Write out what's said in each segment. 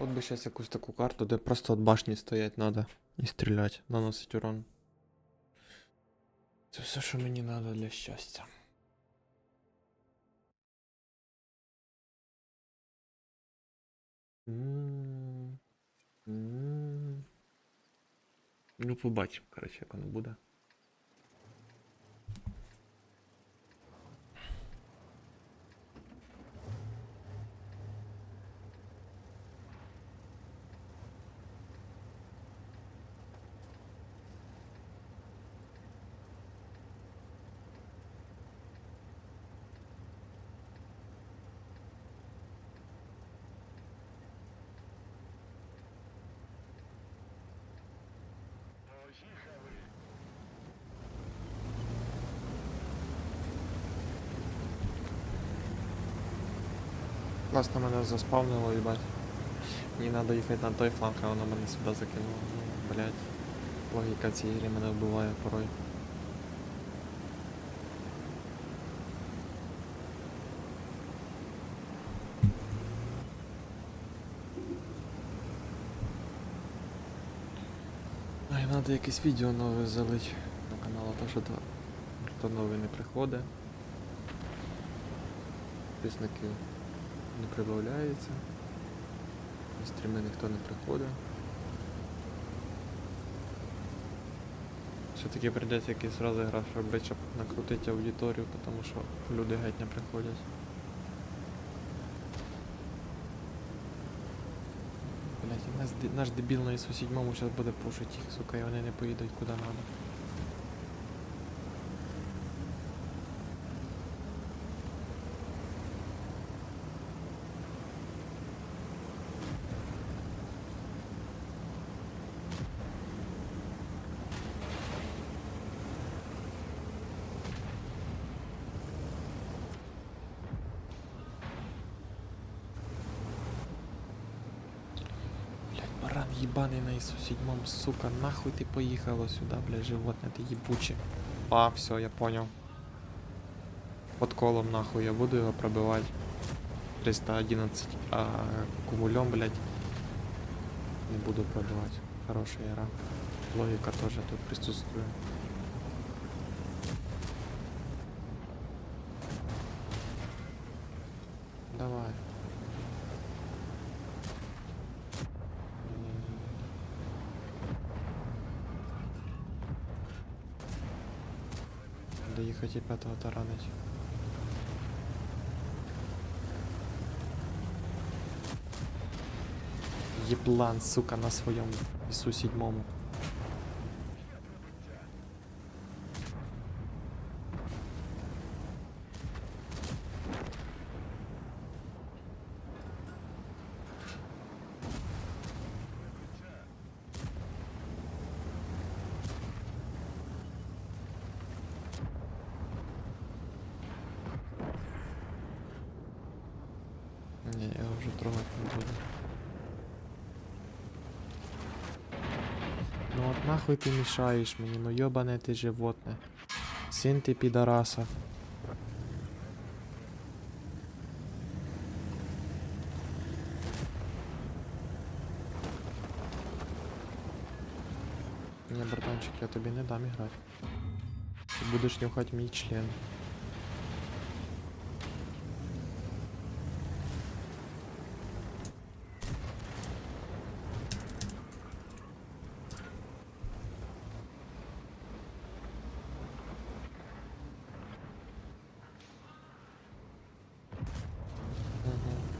От би зараз якусь таку карту, де просто от башні стоять надо і стріляти, наносить урон. Це все, що мені треба для щастя. М, м. Ну, побачимо, коротше, як воно буде. Класно мене заспавнило, їбать. Мені треба їхати на той фланг, а воно мене сюди закинуло. Ну, блядь. Логіка цієї гри мене вбиває порой. Ай, треба якесь відео нове залить на канал, а то що то, то нове не приходить. Підписників не прибавляється. Стріми ніхто не приходить. Все-таки прийдеться якийсь розіграш робити, щоб накрутити аудиторію, тому що люди геть не приходять. Блять, наш дебіл на ісу сідьмому зараз буде пушити їх, сука, і вони не поїдуть куди надо. Блять, баран ебаный на ИСу седьмом, сука, нахуй ты поехала сюда, блядь, животное, ты ебуче. А, все, я понял. Под колом нахуй я буду его пробивать. 311, а кумулем, блядь, не буду пробивать. Хорошая игра. Логика тоже тут присутствует. Доехать и пятого таранить. Еблан, сука, на своем ИСу седьмому. Не буду. Ну от нахуй ти мішаєш мені, ну йобане ти животне. Син ти підараса. Ні, братанчик, я тобі не дам іграти. Ти будеш нюхати мій член.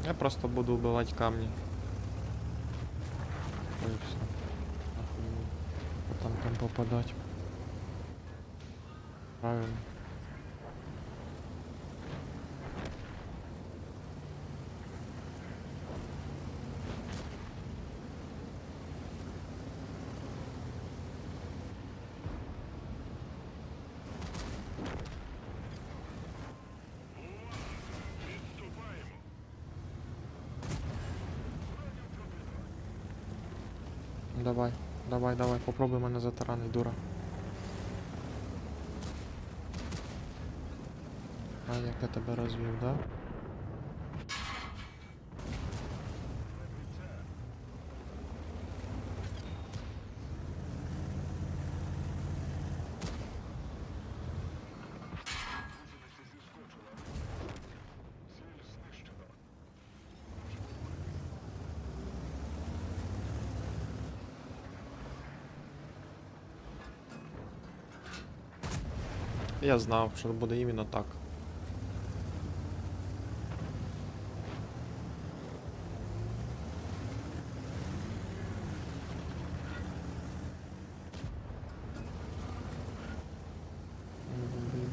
Я просто буду убивать камни. Ой, Потом там попадать. Правильно. Давай, давай, давай, попробуй мене затаранить, дура. А як я тебе розвів, да? Я знав, що буде іменно так.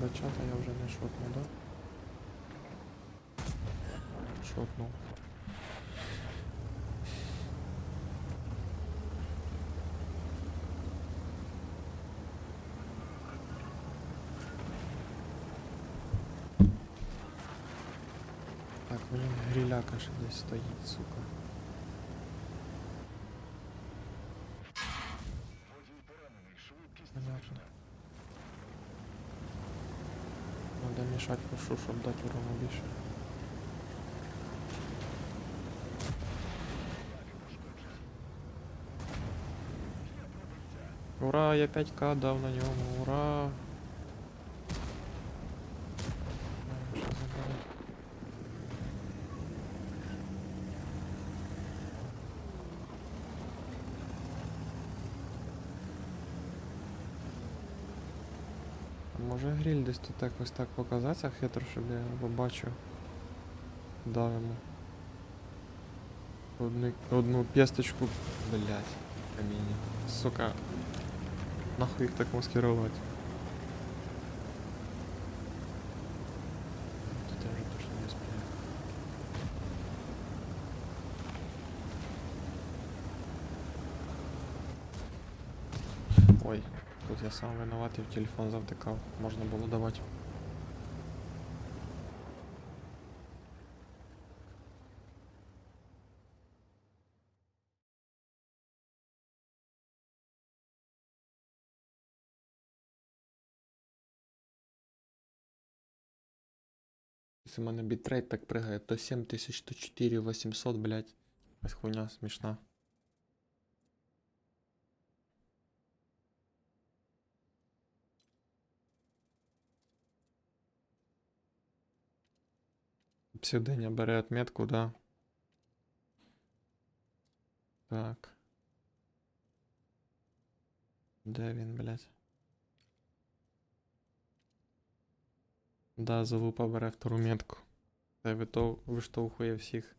Бачата я вже не шотну, да? Шотнув. Так, блін, гріляка ще десь стоїть, сука. Надо мішати фушу, щоб дати урону більше. Ура, я 5к дав на ньому, ура! Е, що забрати? А Може гріль десь тут якось так показатися хитро, щоб я побачив. Дав йому. Одну, одну песточку, блять, каміння. Сука. Нахуй їх так маскировать. Тут я не сплю. Ой, тут я сам винуватий в телефон завтикав. Можна було давати. Если у мене бітрейт так пригає, то 7000, то 4800, блядь. Ось хуйня смішна. Псевдоня бере отметку, да. Так. Де він, блядь? Да, залупа бере втору метку. Та й вито- виштовхує всіх.